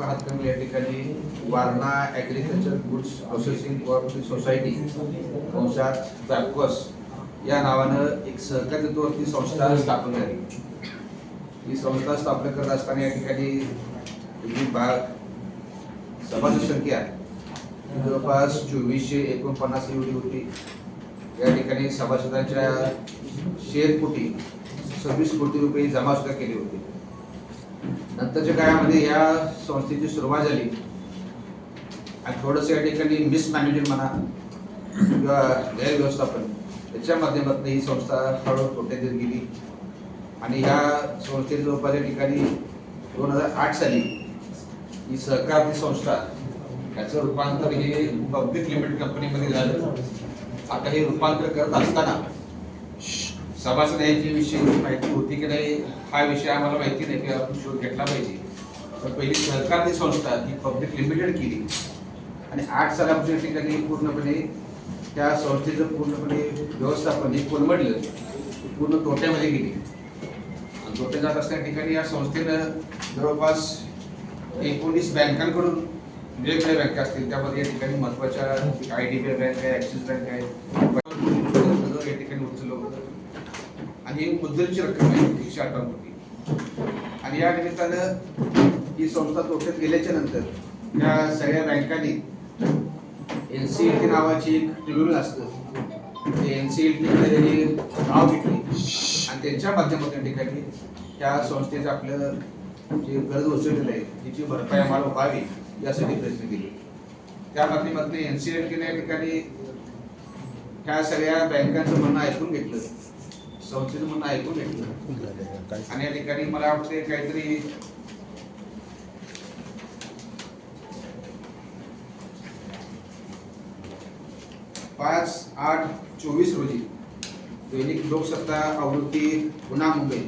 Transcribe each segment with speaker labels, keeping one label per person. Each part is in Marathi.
Speaker 1: हातकंगले या ठिकाणी Warana agriculture goods processing cooperative society कंसात बॅपकॉस या नावानं एक सहकारी तत्वावरती संस्था स्थापन झाली. ही संस्था स्थापन करत असताना या ठिकाणी जी भाग सभासद संख्या जवळपास चोवीसशे एकोणपन्नास एवढी होती. या ठिकाणी सभासदांच्या शेअरपोटी सव्वीस कोटी रुपये जमा सुद्धा केले होते. नंतरच्या काळामध्ये या संस्थेची सुरुवात झाली. आणि थोडंसं या ठिकाणी मिसमॅनेजमेंट म्हणा किंवा गैरव्यवस्थापन याच्या माध्यमातून ही संस्था हळूहळू तोट्यात येत गेली. आणि ह्या संस्थेच्या जवळपास या ठिकाणी दोन हजार आठ साली ही सहकारी संस्था याचं रूपांतर हे पब्लिक लिमिटेड कंपनीमध्ये झालं. आता हे रूपांतर करत असताना सभासद याची विषयी माहिती होती की नाही हा विषय आम्हाला माहिती नाही की आपण शोध घेतला पाहिजे. पण पहिली सहकारी संस्था ही पब्लिक लिमिटेड केली. आणि आठ सालापासून ठिकाणी पूर्णपणे त्या संस्थेचं पूर्णपणे व्यवस्थापन हे कोलमडलं. पूर्ण तोट्यामध्ये गेली. तोटे जात असल्या ठिकाणी या संस्थेनं जवळपास एकोणीस बँकांकडून वेगवेगळ्या बँका असतील. त्यामध्ये या ठिकाणी महत्त्वाच्या I D B I bank आहे ॲक्सिस बँक आहे. या ठिकाणी उचललं होतं. आणि ही मुद्दलची रक्कम आहे एकशे अठरा कोटी. आणि या निमित्तानं ही संस्था तोट्यात गेल्याच्यानंतर या सगळ्या बँकांनी एन सी एल टी नावाची एक ट्रिब्युनल असतं. ते एन सी एल टी त्यांनी नाव घेतली. आणि त्यांच्या माध्यमातून ठिकाणी त्या संस्थेचं आपलं जे गरज उचललेलं आहे तिची भरपाई आम्हाला व्हावी यासाठी प्रयत्न केले. त्या माध्यमातून एन सी एल टीने या ठिकाणी ह्या सगळ्या बँकांचं म्हणणं ऐकून घेतलं. संस्थेचं म्हणणं ऐकून घेतलं आणि या ठिकाणी मला वाटते काहीतरी पाच आठ चोवीस रोजी दैनिक लोकसत्ता आवृत्ती पुन्हा मुंबई.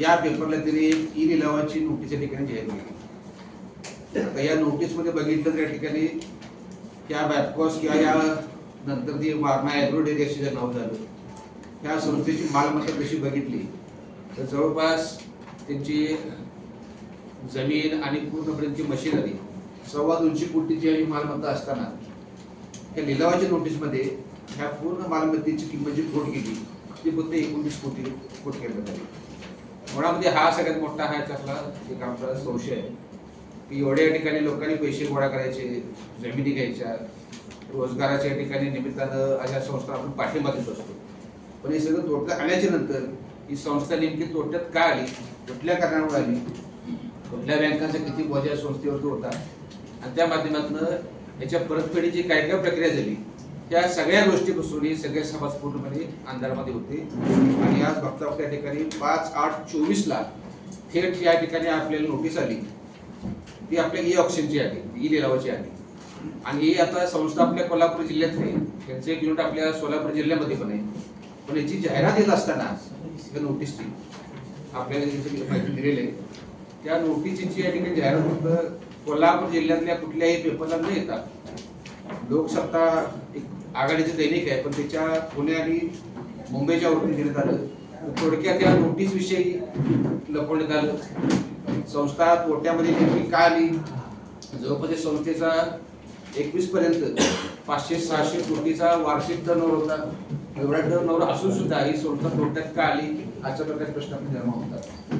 Speaker 1: या पेपरला त्यांनी एक ई लिलावाची नोटीस या ठिकाणी जाहीर केली. आता या नोटीसमध्ये बघितलं तर या ठिकाणी त्या बॅपकॉस किंवा या नंतर ती वारणा असे डेअरी नाव झालं त्या संस्थेची मालमत्ता कशी बघितली? तर जवळपास त्यांची जमीन आणि पूर्णपणे ती मशिनरी सव्वा दोनशे कोटीची ही मालमत्ता असताना त्या लिलावाच्या नोटीसमध्ये ह्या पूर्ण मालमत्तेची किंमत जी घोट केली ती फक्त एकोणीस कोटी कोट केली आली मुळामध्ये हा सगळ्यात मोठा हा त्यातला एक आमचा संशय आहे. की एवढ्या ठिकाणी लोकांनी पैसे गोळा करायचे जमिनी घ्यायच्या रोजगाराच्या ठिकाणी निमित्तानं अशा संस्था आपण पाठिंबा देत असतो. पण हे सगळं तोट्यात आल्याच्यानंतर ही संस्था नेमकी तोट्यात काय आली? कुठल्या कारणामुळे आली? कुठल्या बँकांचा किती बोजा या संस्थेवरती होता? आणि त्या माध्यमातून याच्या परतफेडीची काय काय प्रक्रिया झाली त्या सगळ्या गोष्टीपासून हे सगळे समाज पूर्णपणे अंधारामध्ये होते. आणि आज बघता त्या ठिकाणी पाच आठ चोवीसला थेट या ठिकाणी आपल्याला नोटीस आली. ती आपल्या ई ऑप्शनची आली ई लिलावाची आली. आणि ही आता संस्था आपल्या कोल्हापूर जिल्ह्यात आहे त्यांचं एक युनिट आपल्या सोलापूर जिल्ह्यामध्ये पण आहे. पण याची जाहिरात येत असताना नोटीसची आपल्याला जी माहिती दिलेली आहे. त्या नोटीसची या ठिकाणी जाहिरात फक्त कोल्हापूर जिल्ह्यातल्या कुठल्याही पेपरला न येता लोकसत्ता एक आघाडीचं दैनिक आहे पण त्याच्या पुणे आणि मुंबईच्या वरती देण्यात आलं थोडक्यात या नोटीसविषयी लपवण्यात आलं. संस्था तोट्यामध्ये नेमकी का आली? जवळपास संस्थेचा एकवीस पर्यंत. पाचशे सहाशे कोटीचा वार्षिक टर्नओव्हर होता. एवढा टर्नओव्हर असून सुद्धा ही संस्था तोट्यात का आली अशा प्रकारचे प्रश्न निर्माण होतात.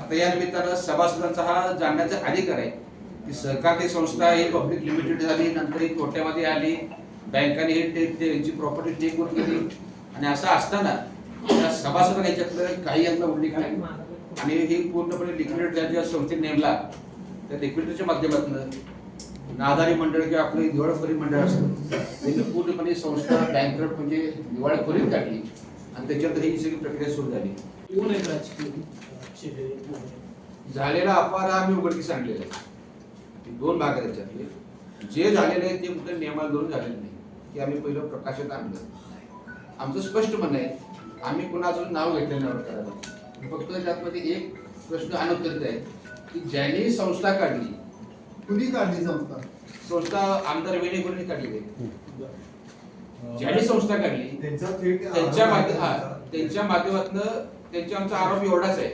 Speaker 1: आता या निमित्तानं सभासदांचा हा जाणण्याचा अधिकार आहे. की सहकारी संस्था ही पब्लिक लिमिटेड झाली नंतर ही तोट्यामध्ये आली. बँकाने ही ते- त्यांची प्रॉपर्टी टेक ओव्हर केली. आणि असं असताना त्या सभासदांना याच्यातलं काही यांना उल्लेख नाही. आणि हे पूर्णपणे लिक्विडेट ज्या संस्थेत नेमला त्या लिक्विडेटच्या माध्यमातून नादारी मंडळ किंवा आपलं दिवाळखोरी मंडळ असतं त्यांनी पूर्णपणे संस्था बँकरप्ट म्हणजे दिवाळखोरीत काढली. आणि त्याच्यानंतर ही सगळी प्रक्रिया सुरू झाली.
Speaker 2: आहेत?
Speaker 1: झालेला अपवाद हा आम्ही उघडकीस आणलेला आहे. दोन भाग आहेत त्याच्यातले जे झालेले आहे ते कुठे नियमाला धरून झालेले नाही. ते आम्ही पहिलं प्रकाशात आणलं. आमचं स्पष्ट म्हणणं आहे आम्ही कुणाचं नाव घेतलेलं नाही करायला फक्त त्यातमध्ये एक प्रश्न अनुत्तरित आहे की ज्यांनी संस्था काढली
Speaker 3: कुणी काढली संस्था.
Speaker 1: संस्था आमदार वेणे करून काढली ज्यांनी संस्था काढली
Speaker 3: त्यांचा थेट
Speaker 1: त्यांच्या त्यांच्या माध्यमातून त्यांच्या आमचा आरोप एवढाच आहे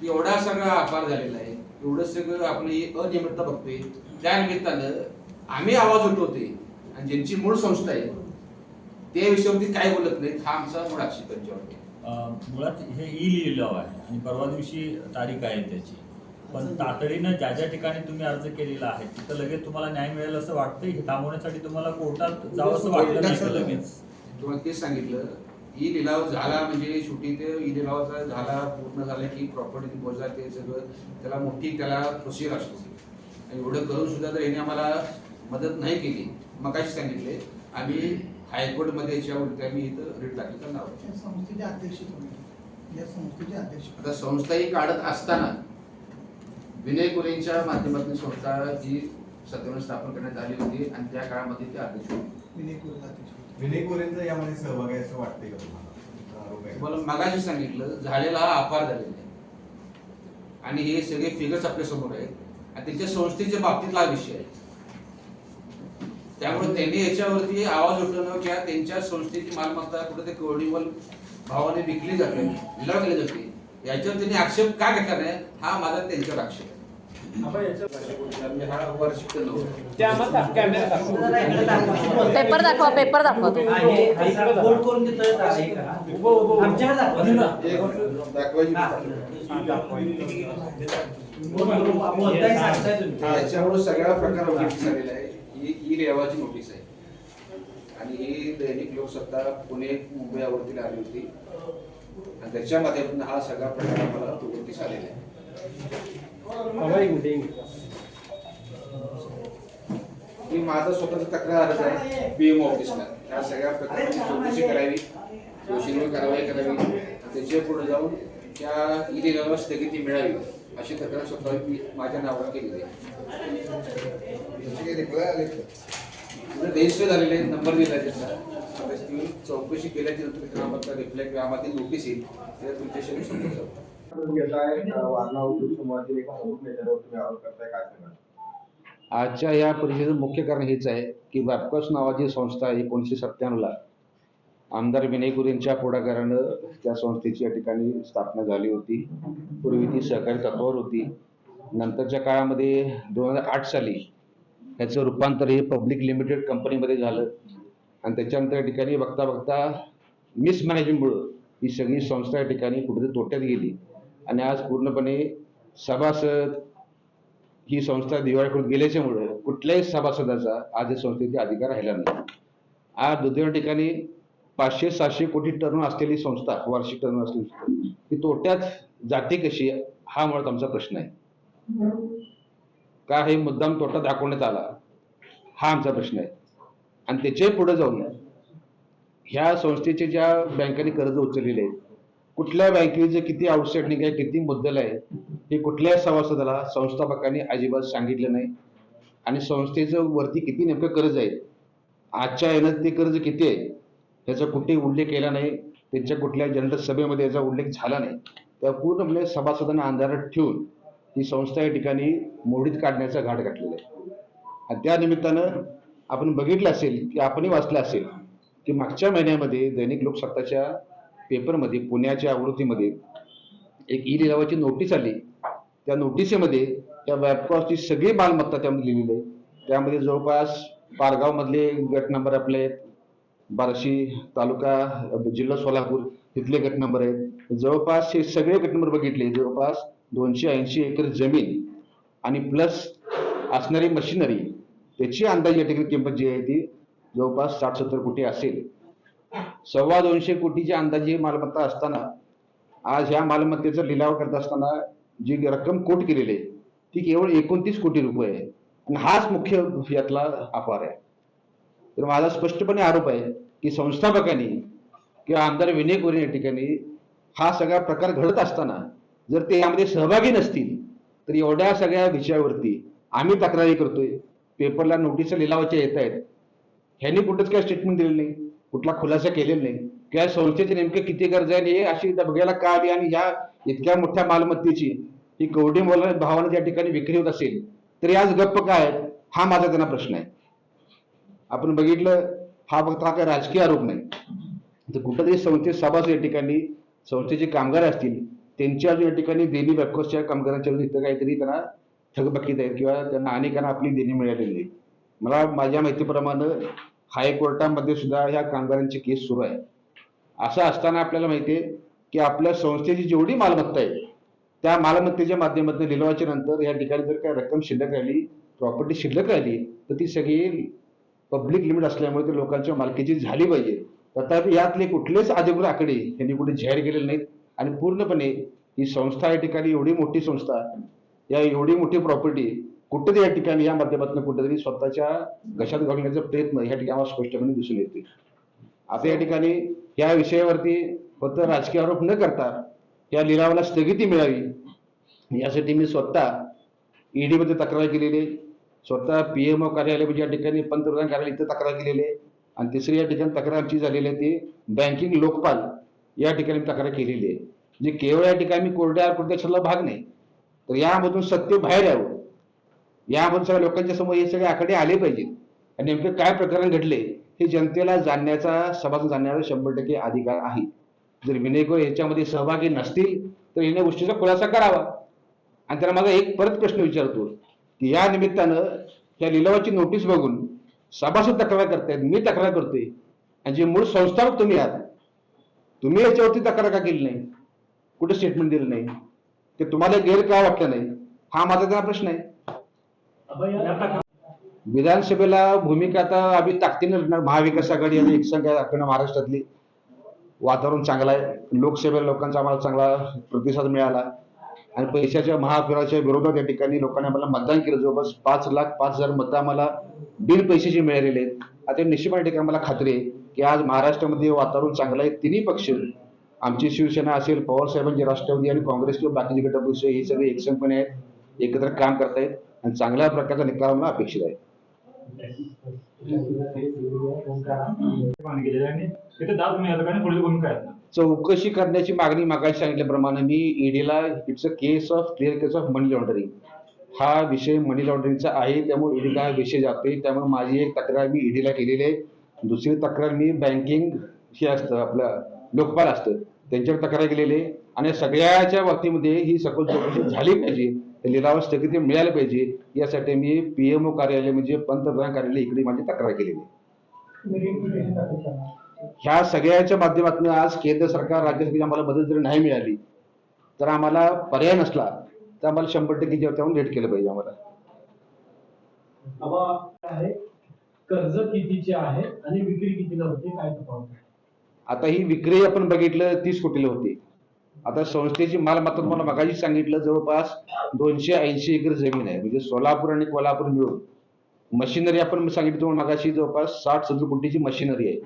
Speaker 1: की एवढा सगळा आभार झालेला आहे. एवढं सगळं आपली अनियमितता बघतोय. त्या निमित्तानं आम्ही आवाज उठवतोय. आणि ज्यांची मूळ संस्था आहे त्या विषयावरती काय बोलत नाहीत हा आमचा मूळ आक्षेप त्यांच्यावरती
Speaker 2: मुळात हे ई लिहिलं आहे. आणि परवा दिवशी तारीख आहे त्याची. पण तातडीनं ज्या ज्या ठिकाणी तुम्ही अर्ज केलेला आहे तिथं लगेच तुम्हाला न्याय मिळेल असं वाटतं हे थांबवण्यासाठी तुम्हाला कोर्टात जावं असं वाटलं नाही का लगेच?
Speaker 1: तुम्हाला तेच सांगितलं. ई लिलाव झाला म्हणजे शेवटी ते ई लिलावाचा झाला पूर्ण झाला की प्रॉपर्टी मोजा ते सगळं त्याला मोठी त्याला प्रोसिजर असतो. आणि एवढं करून सुद्धा जर याने आम्हाला मदत नाही केली. मग सांगितले? आम्ही हायकोर्टमध्ये याच्यावरती आम्ही इथं रिट दाखल करणार आहोत.
Speaker 4: या संस्थेचे अध्यक्ष तुम्ही या संस्थेचे अध्यक्ष
Speaker 1: आता संस्था ही काढत असताना विनय कोरेंच्या माध्यमातून संस्था ही सत्यावर स्थापन करण्यात आली होती आणि त्या काळामध्ये ते अध्यक्ष होते.
Speaker 4: विनय
Speaker 5: कोरेंचा यामध्ये सहभाग आहे असं का तुम्हाला.
Speaker 1: तुम्हाला मगाशी सांगितलं झालेला हा अपार झालेला आहे. आणि हे सगळे फिगर्स आपल्यासमोर आहेत. आणि त्यांच्या संस्थेच्या बाबतीतला हा विषय आहे. त्यामुळे त्यांनी याच्यावरती आवाज उठवणं किंवा त्यांच्या संस्थेची मालमत्ता कुठे ते कवडीमल भावाने विकली जाते लिलाव केली जाते. याच्यावर त्यांनी आक्षेप का घेतला नाही? हा माझा त्यांच्यावर आक्षेप आहे हा वार्षिक नव्हता
Speaker 6: पेपर दाखवा पेपर दाखवा. तो.
Speaker 7: बोर्ड करून तिथं आहे का? आमच्याकडे दाखवा. बोलताय सांगताय तुम्ही.
Speaker 1: याच्यामुळे सगळा प्रकार उघडकीस झालेला आहे. ही रेवाची नोटीस आहे. आणि ही दैनिक लोकसत्ता पुणे मुंबई यावरती आली होती. आणि त्याच्या माध्यमातून हा सगळा प्रकार आम्हाला उघडकीस आलेला आहे. ही माझा स्वतःचा तक्रार अर्ज आहे. पीएम ऑफिसला या सगळ्या प्रकारची चौकशी करावी. दोषींवर कारवाई करावी. त्याच्या पुढे जाऊन त्या इलिगलवर स्थगिती मिळावी. अशी तक्रार स्वतः मी माझ्या नावावर केलेली आहे. रजिस्टर झालेले नंबर दिला त्याचा. चौकशी केल्याच्यानंतर त्यांना आम्हाला रिप्लाय किंवा आम्हाला नोटीस येईल. त्या तुमच्याशी मी आजच्या या परिषदेचं मुख्य कारण हेच आहे की वॅपकॉस नावाची संस्था एकोणीसशे सत्त्याण्णवला आमदार विनय गुरेंच्या पुढाकारानं त्या संस्थेची या ठिकाणी स्थापना झाली होती. पूर्वी ती सहकारी तत्वावर होती. नंतरच्या काळामध्ये दोन हजार आठ साली ह्याचं रूपांतर हे पब्लिक लिमिटेड कंपनीमध्ये झालं. आणि त्याच्यानंतर या ठिकाणी बघता बघता मिसमॅनेजमेंटमुळं ही सगळी संस्था या ठिकाणी कुठेतरी तोट्यात गेली. आणि आज पूर्णपणे सभासद ही संस्था दिवाळीकडून गेल्याच्यामुळं कुठल्याही सभासदाचा आज या संस्थेचा अधिकार राहिला नाही. आज दुसऱ्या ठिकाणी पाचशे सातशे कोटी टर्न असलेली संस्था वार्षिक टर्न असलेली संस्था, तोट्यात जाते कशी हा मुळात आमचा प्रश्न आहे. का हे मुद्दाम तोटा दाखवण्यात आला हा आमचा प्रश्न आहे. आणि त्याच्याही पुढे जाऊन ह्या संस्थेचे ज्या बँकांनी कर्ज उचललेले आहेत कुठल्या बँकेचं किती आउटस्टँडिंग आहे किती मुद्दल आहे हे कुठल्याही सभासदाला संस्थापकांनी अजिबात सांगितलं नाही. आणि संस्थेचं वरती किती नेमकं कर्ज आहे आजच्या येण्यात ते कर्ज किती आहे याचा कुठेही उल्लेख केला नाही त्यांच्या कुठल्या जनरल सभेमध्ये याचा उल्लेख झाला नाही. त्या पूर्णपणे म्हणजे सभासदांना अंधारात ठेवून ही संस्था या ठिकाणी मोडीत काढण्याचा घाट घातलेला आहे. आणि त्या निमित्तानं आपण बघितलं असेल की आपणही वाचलं असेल की मागच्या महिन्यामध्ये दैनिक लोकसत्ताच्या पेपरमध्ये पुण्याच्या आवृत्तीमध्ये एक ई लिलावाची नोटीस आली. त्या नोटिसेमध्ये त्या वॅपकॉसची सगळी मालमत्ता त्यामध्ये लिहिलेली आहे त्यामध्ये जवळपास पारगावमधले गट नंबर आपले आहेत. बार्शी तालुका जिल्हा सोलापूर तिथले गट नंबर आहेत. जवळपास हे सगळे गट नंबर बघितले. जवळपास दोनशे ऐंशी एकर जमीन आणि प्लस असणारी मशिनरी त्याची अंदाजे या ठिकाणी किंमत जी आहे ती जवळपास साठ सत्तर कोटी असेल. सव्वा दोनशे कोटीची अंदाजे मालमत्ता असताना आज ह्या मालमत्तेचा लिलाव करत असताना जी रक्कम कोट केलेली आहे ती केवळ एकोणतीस कोटी रुपये आहे. आणि हाच मुख्य यातला अपार आहे. तर माझा स्पष्टपणे आरोप आहे की संस्थापकांनी किंवा आमदार विनय कोरे या ठिकाणी हा सगळा प्रकार घडत असताना जर ते यामध्ये सहभागी नसतील तर एवढ्या सगळ्या विषयावरती आम्ही तक्रारी करतोय. पेपरला नोटीस लिलावाच्या येत आहेत. ह्यांनी कुठंच काय स्टेटमेंट दिलेलं नाही. कुठला खुलासा केलेला नाही. किंवा संस्थेचे नेमकं किती गरज आहे हे अशी बघायला का आली आणि ह्या इतक्या मोठ्या मालमत्तेची ही कवडी मोला भावाने त्या ठिकाणी विक्री होत असेल तर आज गप्प काय हा माझा त्यांना प्रश्न आहे. आपण बघितलं हा फक्त हा काही राजकीय आरोप नाही. तर कुठंतरी संस्थेत सभासद या ठिकाणी संस्थेचे कामगार असतील त्यांच्या या ठिकाणी देणी बॅकॉसच्या कामगारांच्या इथं काहीतरी त्यांना थकबकीत आहेत किंवा त्यांना अनेकांना आपली देणी मिळालेली नाही मला माझ्या माहितीप्रमाणे हायकोर्टामध्ये सुद्धा ह्या कामगारांची केस सुरू आहे. असं असताना आपल्याला माहिती आहे की आपल्या संस्थेची जेवढी मालमत्ता आहे त्या मालमत्तेच्या माध्यमातून लिलावाच्या नंतर या ठिकाणी जर काय रक्कम शिल्लक राहिली प्रॉपर्टी शिल्लक राहिली तर ती सगळी पब्लिक लिमिट असल्यामुळे ते लोकांच्या मालकीची झाली पाहिजे. तथापि यातले कुठलेच अधिकृत आकडे यांनी कुठे जाहीर केलेले नाहीत आणि पूर्णपणे ही संस्था या ठिकाणी एवढी मोठी संस्था या एवढी मोठी प्रॉपर्टी कुठेतरी या ठिकाणी या माध्यमातून कुठेतरी स्वतःच्या घशात घालण्याचा प्रयत्न या ठिकाणी आम्हाला स्पष्टपणे दिसून येते. आता या ठिकाणी या विषयावरती फक्त राजकीय आरोप न करता या लिलावाला स्थगिती मिळावी यासाठी मी स्वतः ईडीमध्ये तक्रार केलेली आहे. स्वतः ओ कार्यालय म्हणजे या ठिकाणी पंतप्रधान कार्यालय इथं तक्रार केलेली आहे. आणि तिसरी या ठिकाणी तक्रार आमची झालेली आहे ती बँकिंग लोकपाल या ठिकाणी तक्रार केलेली आहे. म्हणजे केवळ या ठिकाणी कोरड्या कोरड्याला भाग नाही तर यामधून सत्य बाहेर यावं. या आपण सगळ्या लोकांच्या समोर हे सगळे आकडे आले पाहिजेत. आणि नेमके काय प्रकरण घडले हे जनतेला जाणण्याचा सभासद जाणण्याचा शंभर टक्के अधिकार आहे. जर विनयकर याच्यामध्ये सहभागी नसतील तर या गोष्टीचा खुलासा करावा. आणि त्याला माझा एक परत प्रश्न विचारतो की या निमित्तानं या लिलावाची नोटीस बघून सभासद तक्रार करतायत मी तक्रार करतोय. आणि जे मूळ संस्थापक तुम्ही आहात तुम्ही याच्यावरती तक्रार का केली नाही? कुठे स्टेटमेंट दिलं नाही? ते तुम्हाला गैर का वाटलं नाही? हा माझा त्यांना प्रश्न आहे. विधानसभेला भूमिका आता आम्ही ताकदीने लढणार. महाविकास आघाडी आणि एकसंघ आखणं महाराष्ट्रातली वातावरण चांगलं आहे. लोकसभेला लोकांचा आम्हाला चांगला प्रतिसाद मिळाला. आणि पैशाच्या महाफिराच्या विरोधात या ठिकाणी लोकांनी आम्हाला मतदान केलं. जवळपास पाच लाख पाच हजार मतं आम्हाला बिन पैशाची मिळालेले आहेत. आता निश्चितपणे ठिकाणी मला खात्री आहे की आज महाराष्ट्रामध्ये वातावरण चांगलं आहे तिन्ही पक्ष आमची शिवसेना असेल पवार साहेबांची राष्ट्रवादी आणि काँग्रेस किंवा बाकीचे गटपक्ष हे सगळे एकसंघपणे आहेत एकत्र काम करतायत. आणि चांगल्या प्रकारचा निकाल मला अपेक्षित आहे. चौकशी करण्याची मागणी मागाशी सांगितल्याप्रमाणे मी ईडीला it's a case of clear case of money laundering हा विषय मनी लॉन्ड्रिंगचा आहे त्यामुळे ईडीला हा विषय जातोय. त्यामुळे माझी एक तक्रार मी ईडीला केलेली आहे. दुसरी तक्रार मी बँकिंग हे असतं आपलं लोकपाल असतं. त्यांच्यावर तक्रार केलेली आहे. आणि सगळ्याच्या बाबतीमध्ये ही सखोल चौकशी झाली पाहिजे लिलावा स्थगिती मिळाली पाहिजे यासाठी मी पीएमओ कार्यालय म्हणजे पंतप्रधान कार्यालय इकडे माझी तक्रार केलेली ह्या सगळ्याच्या माध्यमातून आज केंद्र सरकार राज्य सरकारची आम्हाला मदत जर नाही मिळाली तर आम्हाला पर्याय नसला तर आम्हाला शंभर टक्के जेवण लेट केलं पाहिजे आम्हाला.
Speaker 8: कर्ज कितीचे आहे आणि विक्री कितीला होते? काय?
Speaker 1: आता ही विक्री आपण बघितलं तीस कोटीला होती. आता संस्थेची मालमत्ता तुम्हाला मगाशी सांगितलं जवळपास दोनशे ऐंशी एकर जमीन आहे. म्हणजे सोलापूर आणि कोल्हापूर मिळून. मशिनरी आपण सांगितलं तुम्हाला मगाशी जवळपास साठ सत्तर कोटीची मशिनरी आहे.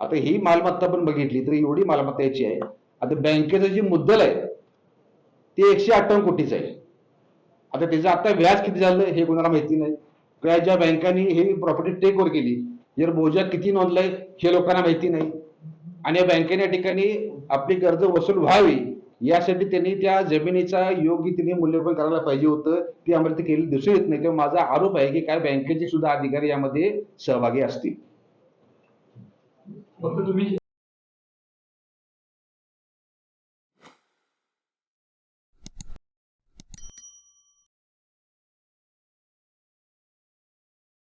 Speaker 1: आता ही मालमत्ता पण बघितली तर एवढी मालमत्ता याची आहे. आता बँकेचं जे मुद्दल आहे ते एकशे अठ्ठावन्न कोटीचं आहे. आता त्याचं आता व्याज किती झालं हे कोणाला माहिती नाही. किंवा ज्या बँकांनी ही प्रॉपर्टी टेक ओव्हर केली जर बोजा किती नोंदलाय हे लोकांना माहिती नाही. आणि या बँकेने या ठिकाणी आपली कर्ज वसूल व्हावी यासाठी त्यांनी त्या जमिनीचा योग्य तिने मूल्यपण करायला पाहिजे होतं. ती आम्हाला ते केली दिसून येत नाही. तेव्हा माझा आरोप आहे की काय बँकेचे सुद्धा अधिकारी यामध्ये सहभागी असतील.
Speaker 6: फक्त तुम्ही